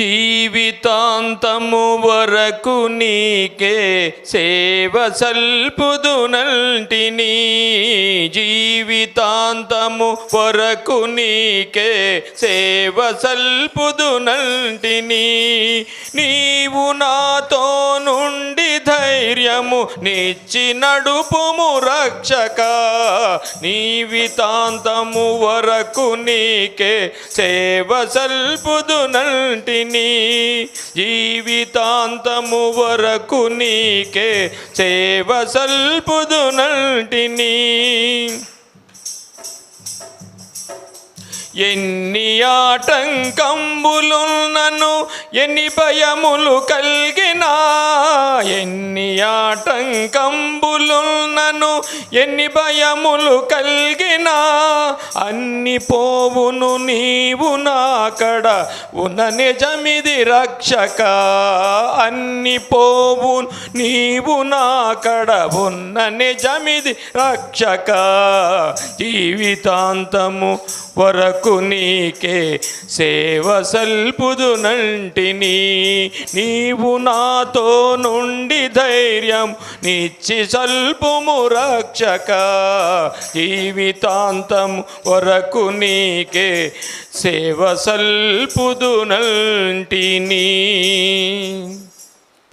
జీవితాంతము వరకు నీకే సేవ సల్పుదునంటిని జీవితాంతము వరకు నీకే సేవ సల్పుదునంటిని నీవు నాతో ధైర్యము నిచ్చి నడుపుము రక్షక. నీవితాంతము వరకు నీకే సేవ సల్పుదునంటిని జీవితాంతము వరకు నీకే సేవ సల్పుదునంటిని ఎన్ని ఆటంకంబులున్నను ఎన్ని భయములు నా ఎన్ని ఆటంకంబులున్నను ఎన్ని భయములు కలిగినా అన్ని పోవును నీవు నాకడ ఉన్న నిజమిది రక్షక అన్ని పోవు నీవు నాకడ ఉన్న నిజమిది రక్షక. జీవితాంతము వరకు నీకే సేవ సల్పుదునంటిని నీవు నాతో నుండి ధైర్యం నిచ్చి సల్పుము రక్షక. జీవితాంతం వరకు నీకే సేవ సల్పుదునంటిని